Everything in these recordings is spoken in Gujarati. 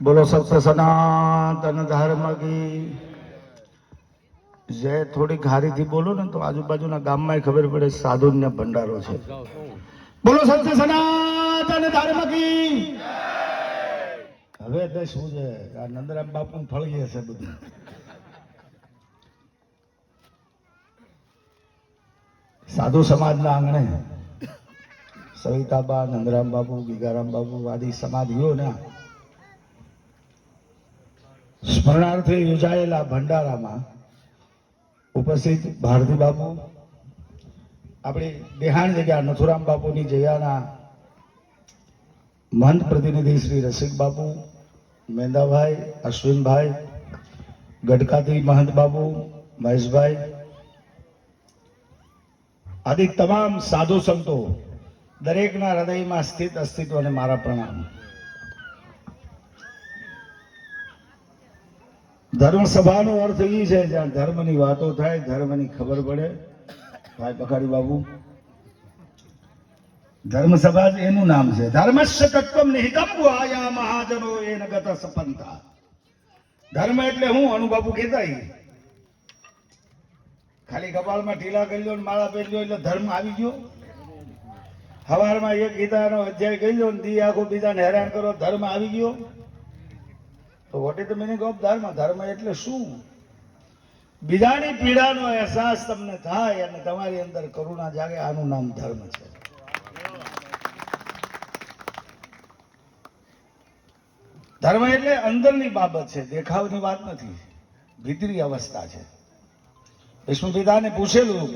બોલો સત્ય સનાતન ધર્મ કી. જય થોડી હારીથી બોલો ને તો આજુબાજુના ગામમાં ખબર પડે સાધુન્ય ભંડારો છે. બોલો સત્ય સનાતન ધર્મ કી. હવે તો શું છે? આ નંદરામ બાપુ ફળગી હશે બધું. સાધુ સમાજના આંગણે સવિતાબા, નંદરામ બાબુ ગીગારામ બાબુ આદિ સમાધિઓના સ્મરણાર્થે યોજાયેલા ભંડારામાં ઉપસ્થિત ભારતી બાપુ, આપણી દેહાણ જગ્યા નથુરામ બાપુની જગ્યાના મહંત પ્રતિનિધિ શ્રી રસિક બાપુ, મેંદાભાઈ, અશ્વિનભાઈ, ગઢકાથી મહંત બાપુ, મહેશભાઈ, આદિ તમામ સાધુ સંતો દરેકના હૃદયમાં સ્થિત અસ્તિત્વને મારા પ્રણામ. ધર્મ સભાનો અર્થ એ છે જ્યાં ધર્મની વાતો થાય, ધર્મની ખબર પડે. ભાઈ પખાડી બાબુ ધર્મ સભા એનું નામ છે. ધર્મસ્ય તત્વમ નિહિતમ આયા મહાજનો એ નગત સપંતા. ધર્મ એટલે હું અનુબાબુ કહેતા. ખાલી કપાળમાં ઢીલા કરી લો માળા પહેરી લો એટલે ધર્મ આવી ગયો. હવારમાં એક ગીતાનો અધ્યાય કહી લો ને દી આખો બીજાને હેરાન કરો, ધર્મ આવી ગયો. તો what is the meaning of dharma ધર્મ એટલે શું? બીજાની પીડાનો અહેસાસ તમને થાય અને તમારી અંદર કરુણા જાગે, આનું નામ ધર્મ છે. ધર્મ એટલે અંદરની બાબત છે, દેખાવની વાત નથી. ભીતરી અવસ્થા છે. વિષ્ણુ પિતાને પૂછેલું,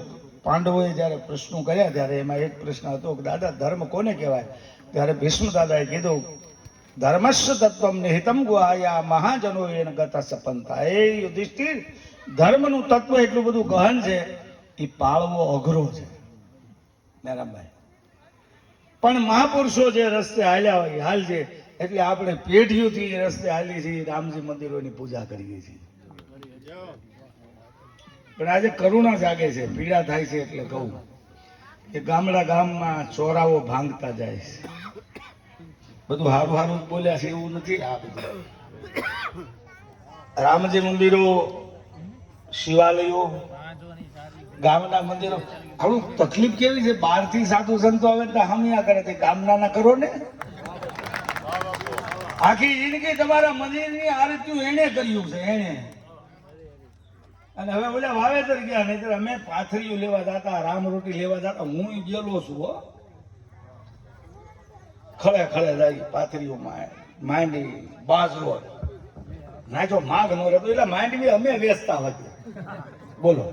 પાંડવોએ જ્યારે પ્રશ્નો કર્યા, ત્યારે એમાં એક પ્રશ્ન હતો કે, દાદા, ધર્મ કોને કહેવાય? ત્યારે ભીષ્મ દાદાએ કીધું ધર્મસ્ય તત્વમ નિહિતમ ગુહાયા મહાજનો એને ગતા સપંતા એ યુધિષ્ઠિર ધર્મનું તત્વ એટલું બધું ગહન છે એ પાળવો અઘરો છે, મેરામભાઈ. પણ મહાપુરુષો જે રસ્તે હાલ્યા હોય હાલ છે. એટલે આપણે પેઢીઓથી રસ્તે હાલી છીએ, રામજી મંદિરોની પૂજા કરીએ છીએ. પણ આજે કરુણા જાગે છે, પીડા થાય છે એટલે કહું. કે ગામડા ગામમાં ચોરાઓ ભાંગતા જાય છે. બધું હારું હારું બોલ્યા છે એવું નથી આ બધું. રામજી મંદિરો, શિવાલયો, ગામના મંદિરો. થોડું તકલીફ કેવી છે? બહારથી સાધુ સંતો આવે તો હમિયા કરે તે ગામના ના કરો ને. આખી જિંદગી તમારા મંદિરની આરતીઓ એણે કર્યું છે, એણે. અને હવે ઓલા વાવેતર ગયા નહીં અમે પાથરીઓ લેવા જતા, રામ રોટી લેવા જતા. હું ગયેલો છું, હો. ખળે ખળે જાય પાથરીઓમાં માંડી, બાજરો. નાચો માગ નો રહેતો એટલે માંડવી અમે વેચતા હતી બોલો.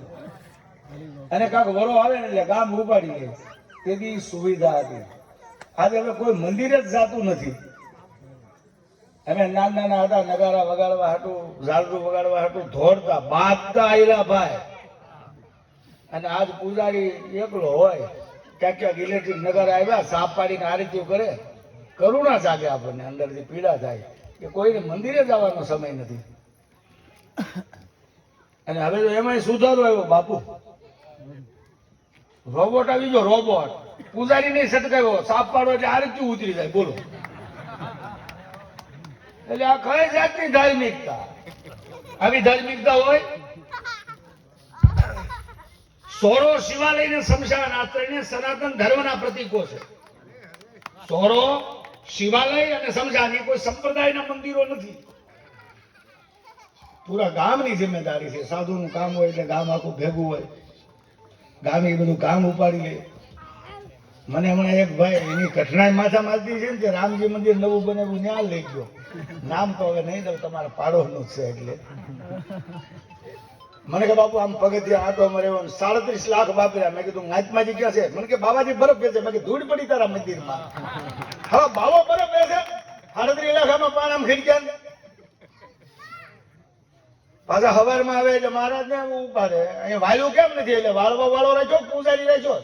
અને કાંક વરો આવે ને એટલે ગામ ઉપાડી લે તેથી સુવિધા હતી. આજે હવે કોઈ મંદિરે જ જાતું નથી. અમે નાના નાના હતા, નગારા વગાડવા હાટું ઝાલરું વગાડવા હાટું ધોરતા બાગતા આયલા ભાઈ. અને આજ પૂજારી એકલો હોય, ક્યાંક ક્યાંક ઇલેક્ટ્રિક નગર આવ્યા, સાપ પાડીને આરતીઓ કરે. કરુણા જાગે આપણને, અંદરથી પીડા થાય. કે કોઈને મંદિરે જવાનો સમય નથી. અને હવે તો એમાં સુધારો આવ્યો, બાપુ. રોબોટ આવી ગયો, રોબોટ. પૂજારી નહીં સટકાવ્યો સાફ પાડો એટલે આરતી ઉતરી જાય, બોલો. એટલે આ કઈ જાતની ધાર્મિકતા. આવી ધાર્મિકતા હોય? સોરો શિવાલય ને શમશાન, આ ત્રણે સનાતન ધર્મના પ્રતીકો છે. સોરો શિવાલય અને શમશાન એ કોઈ સંપ્રદાયના મંદિરો નથી. પૂરા ગામની જિમ્મેદારી છે. સાધુનું કામ હોય એટલે ગામ આખું ભેગું હોય. ગામ બધું કામ ઉપાડી લે. મને હમણાં એક ભાઈ એની કઠણાઈ માથા મારતી છે ને કે રામજી મંદિર નવું બનાવ્યું ત્યાં લઈ ગયો નામ તો હવે નહીં દઉં, તમારા પાડોશનું જ છે એટલે. મને કે બાપુ, આમ પગથિયા આટો મરે સાડત્રીસ લાખ વાપર્યા મેં કીધું નાચમાજી ક્યાં છે? મને કે, બાબાજી બરફ બેસે. મેં ધૂળ પડી તારા મંદિરમાં. હવે બાબો બરફ બેસે. સાડત્રીસ લાખ આમાં પાણામ ખીડક્યા પાછા હવારમાં આવે એટલે મહારાજ ને ઊભા રહે. અહીંયા વાયુ કેમ નથી? એટલે વાળવા વાળો રહેજો પૂજારી રહેજો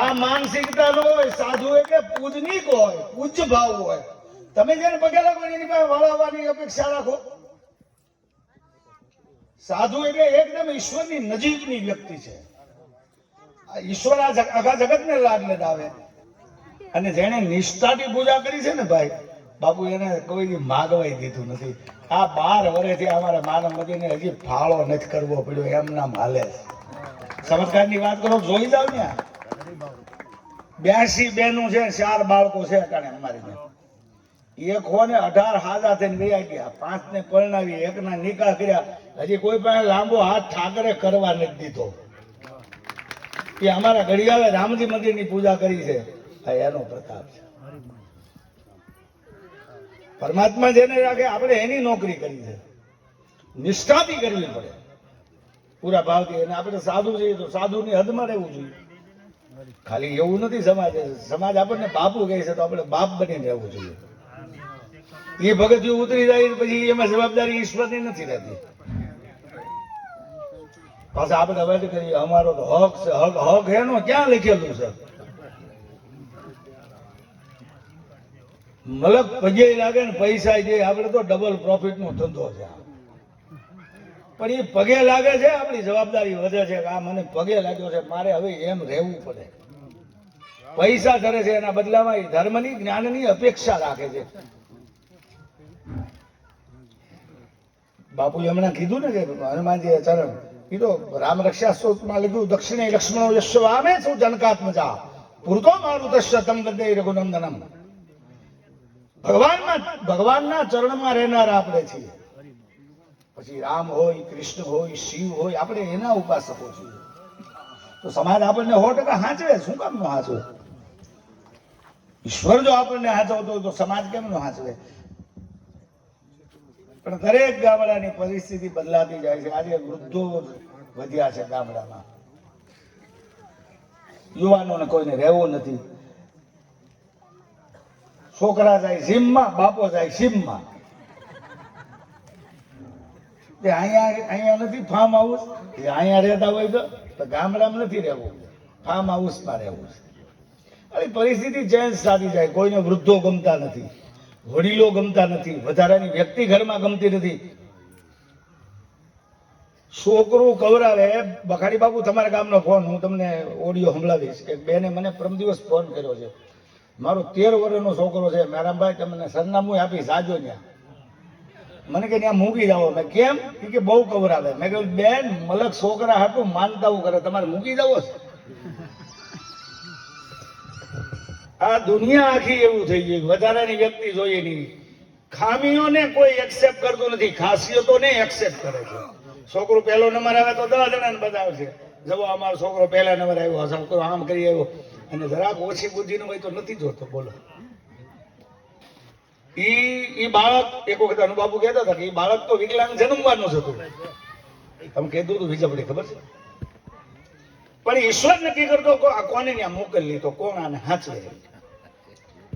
આ માનસિકતા નો હોય, સાધુ એટલે પૂજનીક હોય પૂજ્ય ભાવ હોય. તમે જેને પગે લાગો એની પાસે વાળવાની અપેક્ષા રાખો. સાધુ એટલે એકદમ ઈશ્વરની નજીકની વ્યક્તિ છે ઈશ્વર આ આખા જગતને લાડ લડાવે અને જેણે નિષ્ઠાથી પૂજા કરી છે ને ભાઈ, બાપુ એને કોઈ માગવાઈ દીધું નથી આ બાર વર્ષથી અમારા માનવ મંદિરને હજી ફાળો નથી કરવો પડ્યો, એમ નામ હાલે. ચમત્કારની વાત કરો, જોઈ જાવ ને બ્યાસી બેનું છે, ચાર બાળકો છે અટાણે અમારી. એક હો ને અઢાર હાજા થઈને વૈયા ગયા. પાંચ ને પરણાવી એક ના નિકાહ કર્યા. હજી કોઈ પાસે લાંબો હાથ ઠાકરે કરવા નથી દીધો. એ અમારા ઘડિયાળે રામજી મંદિરની પૂજા કરી છે. એનો પ્રતાપ છે. પરમાત્મા જેને રાખે આપણે એની નોકરી કરી છે. નિષ્ઠાથી કરવી પડે. પૂરા ભાવથી. અને આપણે સાધુ છીએ તો સાધુની હદમાં રહેવું જોઈએ. ખાલી એવું નથી સમાજ. સમાજ આપણને બાપુ કહે છે તો આપણે બાપ બનીને રહેવું જોઈએ. એ ભગત ઉતરી જાય પછી એમાં જવાબદારી ઈશ્વરની નથી રહેતી. પાછા આપણે અવાજ કરીએ, અમારો તો હક છે, હક હક એનો ક્યાં લખેલું છે? મલક પગે લાગે ને પૈસા જે આપણે તો ડબલ પ્રોફિટ નો ધંધો છે. પણ એ પગે લાગે છે, આપણી જવાબદારી વધે છે આ મને પગે લાગ્યો છે, મારે હવે એમ રહેવું પડે. પૈસા ધરે છે, એના બદલામાં એ ધર્મની, જ્ઞાનની અપેક્ષા રાખે છે. બાપુ હમણાં કીધું ને કે હનુમાનજી ચરણ. કીધું, રામ રક્ષા સ્તોત્રમાં લખ્યું દક્ષિણે લક્ષ્મણો યશ્વ આમે શું જનકાત્મજા પૂરતો મારું તસ્ય તમ ગદે રઘુનંદનમ. ભગવાનમાં, ભગવાનના ચરણમાં રહેનાર આપણે છીએ. પછી રામ હોય, કૃષ્ણ હોય, શિવ હોય, આપણે એના ઉપાસકો છીએ. તો સમાજ આપણને સો ટકા હાંચવે, શું કામ નો હાંચવે? ઈશ્વર જો આપણને હાંચવતો તો સમાજ કેમ નો હાંચવે? પણ દરેક ગામડાની પરિસ્થિતિ બદલાતી જાય છે. આજે વૃદ્ધો વધ્યા છે ગામડામાં. યુવાનોને કોઈને રહેવું નથી. છોકરા જાય જીમમાં બાપો જાય જીમમાં તે અહીંયા અહીંયા નથી ફાર્મ હાઉસ એ અહીંયા રહેતા હોય તો ગામડામાં નથી રહેવું. ફાર્મ હાઉસમાં રહેવું છે. પરિસ્થિતિ ચેન્જ થતી જાય. કોઈને વૃદ્ધો ગમતા નથી. વડીલો ગમતા નથી, વધારાની વ્યક્તિ ઘરમાં ગમતી નથી. છોકરું કવરાવે બખાડી બાબુ તમારા ગામનો ફોન, હું તમને ઓડિયો સંભળાવીશ એક બેને મને પ્રમ દિવસ ફોન કર્યો છે. મારો તેર વર્ષનો છોકરો છે, મેરામભાઈ, તમને સરનામું આપી સાજો ત્યાં મને કે ત્યાં મૂકી જાઓ. મેં કેમ? કે બહુ કવરાવે. મેં કહ્યું, બેન, મલક છોકરા હાટું માનતા કરે. તમારે મૂકી જાવો છે આ દુનિયા આખી એવું થઈ ગયું. વધારાની વ્યક્તિ જોઈએ નહીં. ખામીઓને કોઈ એક્સેપ્ટ કરતું નથી. ખાસિયતોને એક્સેપ્ટ કરે છે. છોકરો પહેલો નંબર આવે તો દસ જણાને બતાવશે. જવો અમારો છોકરો પહેલા નંબર આવ્યો. છોકરો આમ કરી આવ્યો. અને જરાક ઓછી બુદ્ધિનો હોય તો નથી જોતો. બોલો. ઈ ઈ બાળક, એક વખત અનુબાબુ કહેતા હતા કે ઈ બાળક તો વિકલાંગ જન્મવાનું જ હતું. તમે કીધું હતું વિજય ખબર છે? પણ ઈશ્વર નક્કી કરતો કોને ત્યાં મોકલી તો કોણ આને હાચવે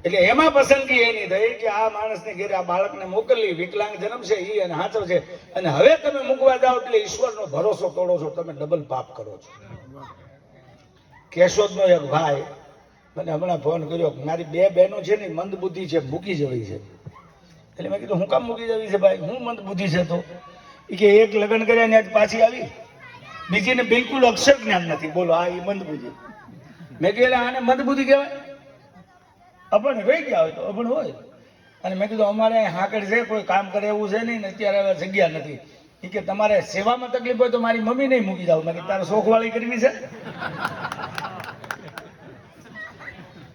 એટલે એમાં પસંદગી એની થઈ કે આ માણસને ઘેરે આ બાળકને મોકલી, વિકલાંગ જન્મ છે, ઈ અને હાચવ છે. અને હવે તમે મૂકવા જાઓ એટલે ઈશ્વરનો ભરોસો તોડો છો, તમે ડબલ પાપ કરો છો. કેશોદનો એક ભાઈ મને હમણાં ફોન કર્યો મારી બે બહેનો છે ને મંદ બુદ્ધિ છે, મૂકી જવી છે. એટલે મેં કીધું, હું કામ મૂકી જવી છે ભાઈ? હું મંદ બુદ્ધિ છે તો? કે, એક લગ્ન કર્યા ને આજ પાછી આવી. બીજીને બિલકુલ અક્ષર જ્ઞાન નથી. બોલો, આ એ મંદબુદ્ધિ. મેં કીધું આને મંદબુદ્ધિ કહેવાય? અભણ રહી ગયા હોય તો અભણ હોય. અને મેં કીધું, અમારે હાકડ છે, કોઈ કામ કરે એવું છે નહીં અત્યારે હવે જગ્યા નથી. એ કે તમારે સેવામાં તકલીફ હોય તો મારી મમ્મી નહીં મૂકી જાવ મેં તારે શોખવાળી કરવી છે?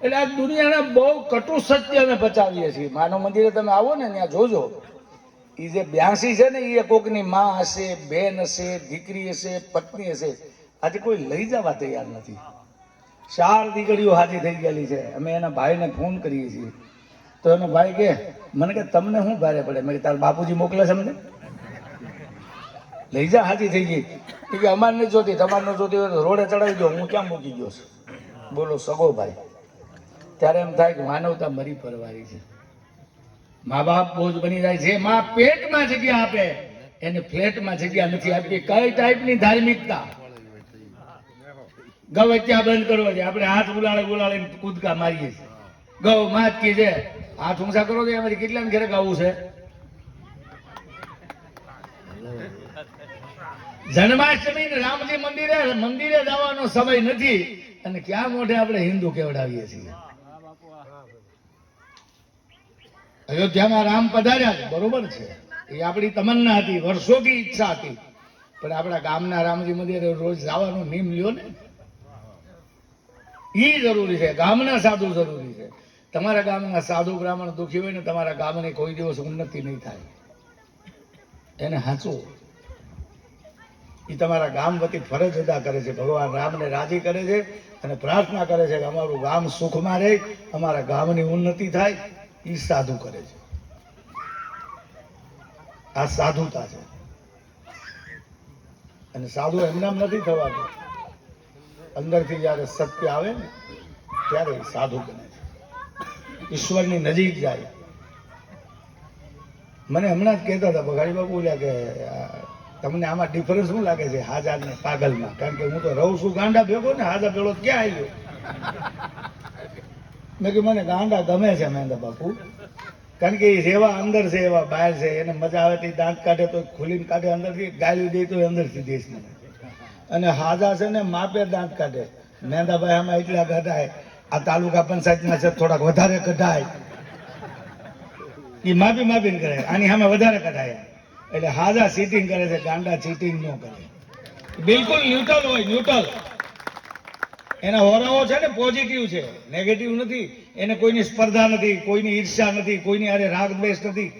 એટલે આ દુનિયાના બહુ કટુ સત્ય અમે બચાવીએ છીએ. માનવ મંદિરે તમે આવો ને, ત્યાં જોજો. એ જે બ્યાસી છે ને એ કોકની માં હશે, બેન હશે, દીકરી હશે, પત્ની હશે, આજે કોઈ લઈ જવા તૈયાર નથી. ચાર દીકરીઓ હાજી થઈ ગયેલી છે. અમે એના ભાઈને ફોન કરીએ છીએ. તો એનો ભાઈ કે, મને કે તમને શું ભારે પડે? મેં તારા બાપુજી મોકલે છે અમને લઈ જા હાજી થઈ ગઈ કે અમારે નથી જોતી, તમારે જોતી હોય તો રોડે ચડાવી દો, હું ક્યાં મૂકી ગયો છું? બોલો, સગો ભાઈ. ત્યારે એમ થાય કે માનવતા મરી પરવારી છે. મા બાપ બોજ બની જાય. છે માં પેટમાં જગ્યા આપે, એને ફ્લેટમાં જગ્યા નથી આપતી. કઈ ટાઈપની ધાર્મિકતા? ગૌ હત્યા બંધ કરવો છે. આપણે હાથ ઉલાળે ઉલાળે કૂદકા મારીએ છીએ. ગૌ માત કી છે, હાથ ઊંચા કરો તો એમાંથી કેટલા ઘરે ગાવું છે? જન્માષ્ટમી ને રામજી મંદિરે મંદિરે જવાનો સમય નથી. અને ક્યાં મોઢે આપણે હિન્દુ કેવડાવીએ છીએ? અયોધ્યામાં રામ પધાર્યા બરોબર છે. એ આપણી તમન્ના હતી વર્ષોથી ઈચ્છા હતી. પણ આપણા ગામના રામજી મંદિરે રોજ જવાનો નિયમ લ્યો ને. ઈ જરૂરી છે, ગામના સાધુ જરૂરી છે. તમારા ગામના સાધુ બ્રાહ્મણ દુખી હોય ને, તમારા ગામની કોઈ દિવસ ઉન્નતિ નહીં થાય. એને હાંચો. એ તમારા ગામ વતી ફરજ અદા કરે છે, ભગવાન રામને રાજી કરે છે અને પ્રાર્થના કરે છે કે અમારું ગામ સુખમાં રહે, અમારા ગામની ઉન્નતિ થાય. એ સાધુ કરે છે. આ સાધુતા છે. અને સાધુ એમનામ નથી થવાનું અંદરથી જ્યારે સત્ય આવે ને, ત્યારે સાધુ બને છે. ઈશ્વરની નજીક જાય. મને હમણાં જ કહેતા હતા ભગાડી બાપુ બોલ્યા કે તમને આમાં ડિફરન્સ શું લાગે છે? હાજા ને પાગલમાં. કારણ કે હું તો રહું છું ગાંડા ભેગો ને, હાજા પેલો ક્યાં આવ્યો? મેં કીધું, મને ગાંડા ગમે છે, મહેન્દ્ર બાપુ. કારણ કે એ જેવા અંદર છે, એવા બહાર છે, એને મજા આવે તે દાંત કાઢે તો ખુલીને કાઢે અંદરથી, ગાલી દે તો અંદરથી દેશ મને અને હાજા છે ને માપે દાંત કાઢે. મહેંદાભાઈ આમાં એટલા કઢાય આ તાલુકા પંચાયતના છે, થોડાક વધારે કઢાય એ માપી માપીને કરે, આની સામે વધારે કઢાય એટલે હાજા ચીટિંગ કરે છે, ગાંડા ચીટિંગ ન કરે. બિલકુલ ન્યુટ્રલ હોય ન્યુટ્રલ એના હોરાઓ છે ને પોઝિટિવ છે નેગેટિવ નથી એને કોઈની સ્પર્ધા નથી કોઈની ઈર્ષ્યા નથી કોઈની આરે રાગ દ્વેષ નથી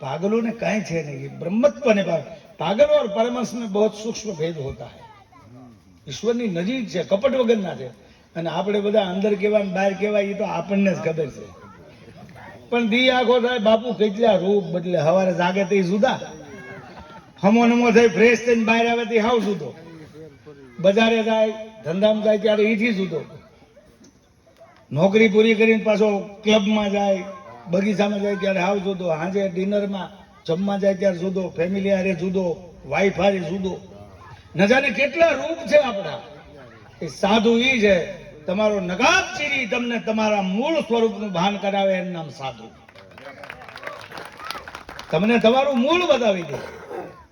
પાગલો ને કાંઈ છે નહીં ये ब्रह्मत्व ने पा- पागल और परमहंस में बहुत सूक्ष्म भेद होता है ઈશ્વરની નજીક છે કપટ વગરના છે અને આપણે બધા અંદર કેવા ને બહાર કેવા એ તો આપણને જ ખબર છે પણ દી આખો થાય બાપુ કેટલા રૂપ બદલે હવારે જાગે તે જુદા હમો નમો થઈ ફ્રેશ થઈને બહાર આવે તે હાવ જુદો બજારે જાય ધંધામાં જાય ત્યારે એથી જુદો નોકરી પૂરી કરીને પાછો ક્લબમાં જાય, બગીચામાં જાય ત્યારે હાવ જુદો સાંજે ડિનરમાં જમવા જાય ત્યારે જુદો ફેમિલી હારે જુદો વાઈફ હારે જુદો નજાને કેટલા રૂપ છે આપણા. એ સાધુ ઈ છે, તમારો નગાબ ચીરી તમને તમારા મૂળ સ્વરૂપનું ભાન કરાવે એનું નામ સાધુ. તમને તમારું મૂળ બતાવી દે.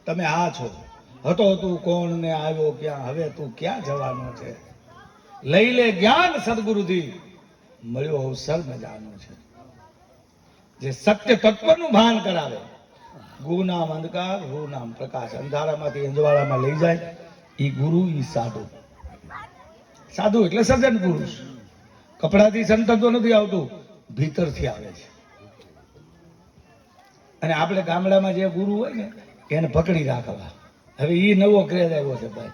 તમે આ છો. હતો તું કોણ ને આવ્યો ક્યાં? હવે તું ક્યાં જવાનો છે? લઈ લે જ્ઞાન સદગુરુથી મળ્યો અવસર મજાનો છે. જે સત્ય તત્વનું ભાન કરાવે. ગુ નામ અંધકાર, હુ નામ પ્રકાશ. અંધારામાંથી અંજવાળામાં લઈ જાય. એ ગુરુ એ સાધુ. સાધુ એટલે સજ્જન પુરુષ. કપડાથી સંતત્વ નથી આવતું, ભીતરથી આવે છે. અને આપણે ગામડામાં જે ગુરુ હોય ને, એને પકડી રાખવા. હવે એ નવો ક્રેઝ આવ્યો છે ભાઈ.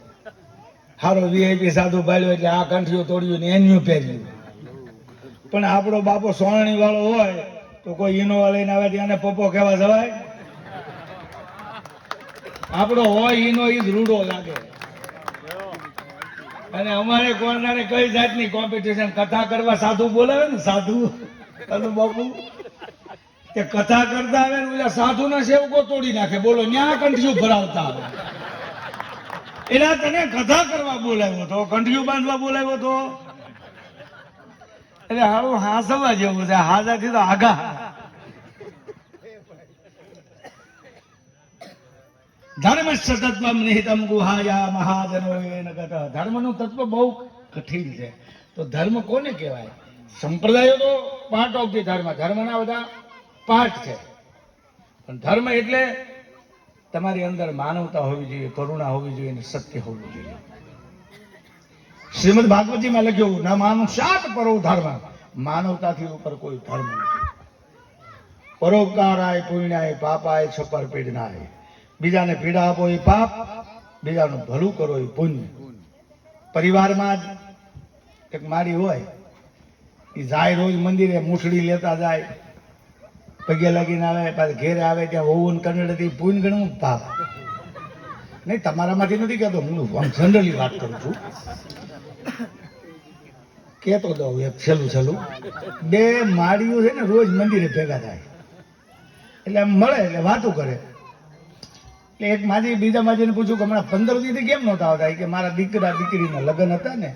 હારો વીઆઈપી સાધુ બાળ્યો એટલે આ કંઠીઓ તોડ્યું ને એન્યુ પહેર્યું. પણ આપણો બાપો સોનણી વાળો હોય તો કોઈ ઈનોવા લઈને આવે ત્યાં પપ્પો કહેવા જવાય? આપણો હોય ઈનો ઈ જ રૂડો લાગે. અને અમારે કોર્નરે કઈ જાતની કોમ્પિટિશન કથા કરવા સાધુ બોલાવે ને સાધુ? સાધુ બાપુ? તે કથા કરતા આવે ને ઓલા સાધુના સેવકો તોડી નાખે. બોલો, ન્યા કંઠિયું ભરાવતા આવે. એના તને કથા કરવા બોલાવ્યો તો, કંઠિયું બાંધવા બોલાવ્યો તો. એટલે હારું હાસવા જેવું છે હાજાથી તો આગા ધર્મ સતત્વમ નિહિતમ ગુહાયા મહાજનો ધર્મનું તત્વ બહુ કઠિન છે. તો ધર્મ કોને કહેવાય? સંપ્રદાયો તો પાર્ટ ઓફ ધી ધર્મ. ધર્મના બધા પાર્ટ છે. પણ ધર્મ એટલે તમારી અંદર માનવતા હોવી જોઈએ, કરુણા હોવી જોઈએ અને સત્ય હોવું જોઈએ. શ્રીમદ ભાગવતજીમાં લખ્યું, ન માનુષાત પરો ધર્મ. માનવતાથી ઉપર કોઈ ધર્મ નથી. પરોપકારાય, પુણ્યાય, પાપાય છપર પીડનાય. બીજાને પીડા આપો એ પાપ, બીજાનું ભલું કરો એ પુણ્ય. પરિવારમાં જ એક મારી હોય, એ જાય રોજ મંદિરે, મૂછડી લેતા જાય. પગે લાગીને આવે, પાછા ઘેરે આવે ત્યાં વહુ કન્નડથી પૂન ગણવું પાપ નહીં, તમારામાંથી નથી કહેતો, હું જનરલી વાત કરું છું. કહેતો દઉં એક છેલ્લું છેલ્લું. બે માળીઓ છે ને રોજ મંદિરે ભેગા થાય. એટલે આમ મળે, એટલે વાતો કરે. એટલે એક માજી, બીજા માજીને પૂછ્યું કે હમણાં પંદર દીથી કેમ નહોતા આવતા? કે મારા દીકરા, દીકરીના લગ્ન હતા ને.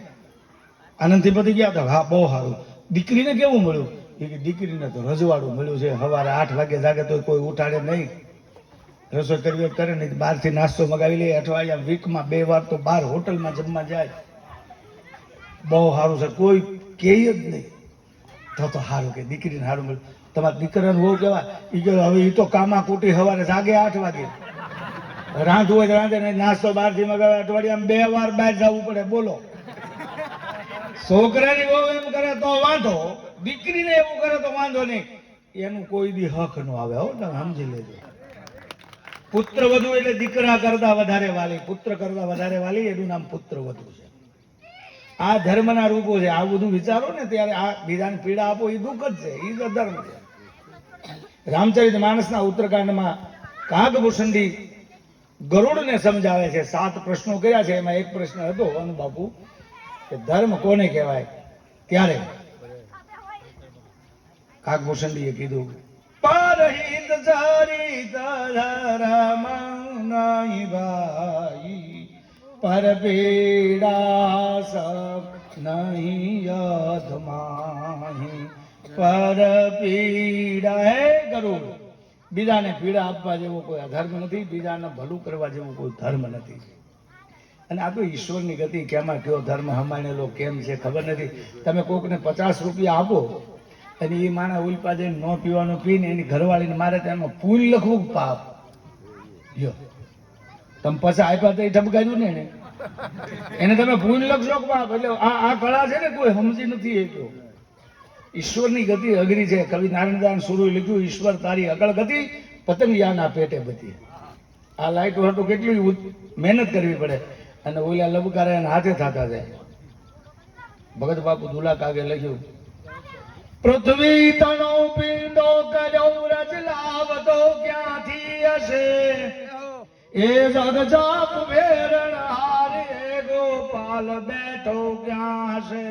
આનંદથી બધી ગયા હતા. હા, બહુ સારું. દીકરીને કેવું મળ્યું? કે દીકરીને તો રજવાડું મળ્યું છે. સવારે આઠ વાગે જાગે તો કોઈ ઉઠાડે નહીં. રસોઈ કરવી કરે નહીં. બહારથી નાસ્તો મગાવી લે. અઠવાડિયા વીકમાં બે વાર તો બહાર હોટલમાં જમવા જાય. બહુ સારું છે. કોઈ કહે જ નહીં. તો તો સારું કે દીકરીને સારું મળ્યું તમારા દીકરાને બહુ કહેવાય. એ કે હવે એ તો કામા કુટી સવારે જાગે આઠ વાગે. રાંધવું હોય તો રાંધે, નહીં નાસ્તો બહારથી મગાવે. અઠવાડિયામાં બે વાર બહાર જવું પડે. બોલો. છોકરાની બહુ એમ કરે તો વાંધો. દીકરીને એવું કરે તો વાંધો નહીં. એનું કોઈ દી હક ન આવે, હો, તમે સમજી લેજો. પુત્ર વધુ એટલે દીકરા કરતા વધારે વાલી, પુત્ર કરતા વધારે વાલી, એનું નામ પુત્ર વધુ છે. આ ધર્મના રૂપો છે. આ બધું વિચારો ને ત્યારે આ બીજાને પીડા આપો એ દુઃખ જ છે. એ તો ધર્મ છે. રામચરિત માણસના ઉત્તરકાંડમાં કાગભૂષણજી ગરુડને સમજાવે છે. સાત પ્રશ્નો કર્યા છે. એમાં એક પ્રશ્ન હતો અનુ બાપુ કે ધર્મ કોને કહેવાય? ત્યારે કાગભૂષણજીએ કીધું. પારહિત જારી નહીં ભાઈ, પર પીડા સબ નહીં યધમાહી પર પીડા, હે ગરુડ, બીજાને પીડા આપવા જેવો કોઈ અધર્મ નથી, બીજાને ભલું કરવા જેવો કોઈ ધર્મ નથી. અને આ તો ઈશ્વરની ગતિ, કેમાં કયો ધર્મ હમાણેલો, કેમ છે, ખબર નથી. તમે કોકને પચાસ રૂપિયા આપો અને એ માણસ ઉલ્પા જઈને ન પીવાનું પીને એની ઘરવાળીને મારે એમાં પૂલ લખવું પાપ? જો તમે પછી આપ્યા તો એ ઠપકાર્યું ને એને. એને તમે ભૂલ લખશો પાપ? એટલે આ આ કળા છે ને કોઈ સમજી નથી એ તો ઈશ્વરની ગતિ અઘરી છે. કવિ નારાયણદાન સુરુ લખ્યું ઈશ્વર તારી અગળ ગતિ પતંગિયાના પેટે બધી. આ લાઈટ હતું કેટલી મહેનત કરવી પડે. અને ઓલા લબકારા એના હાથે થતા જાય. ભગત બાપુ દુલા કાગે લખ્યું પૃથ્વી તણો પિંડો કર્યો રચલાવતો ક્યાંથી હશે? એ જગ જાપ વેરણ હારે ગોપાલ બેઠો ક્યાં હશે?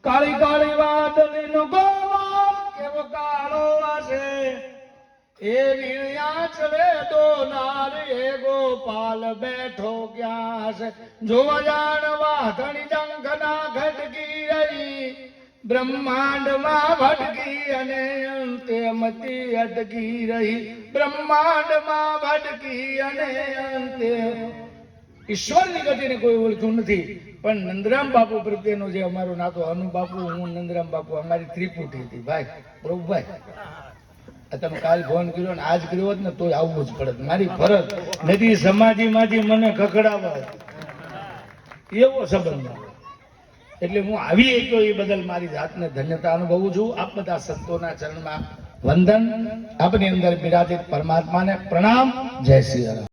કાળી કાળી વાદળી નો ગોવાળ કેવો કાળો હશે? એ વીણ્યા ચવે તો નારી ગોપાલ બેઠો ક્યાં હશે? જોવા જાણવા ધણી જંખના ઘટકી રહી બ્રહ્માંડમાં ભટકી અને અંતે મતી અટકી રહી. બ્રહ્માંડમાં ભટકી અને અંતે ઈશ્વરની ગતિને કોઈ ઓળખ્યું નથી. પણ નંદરામ બાપુ પ્રત્યેનો જે અમારો નાતો અનુ બાપુ, હું નંદરામ બાપુ, અમારી ત્રિપુટી હતી. ભાઈ પ્રભુભાઈ તમે કાલ ફોન કર્યો ને આજ કર્યો હોત ને, તોય આવવું જ પડત. મારી ફરજ નથી સમાધિમાંથી મને ખખડાવવા એવો સંબંધ. એટલે હું આવી ગયો એ બદલ મારી જાતને ધન્યતા અનુભવું છું. આપ બધા સંતોના ચરણમાં વંદન. આપની અંદર બિરાજિત પરમાત્માને પ્રણામ. જય શ્રી રામ.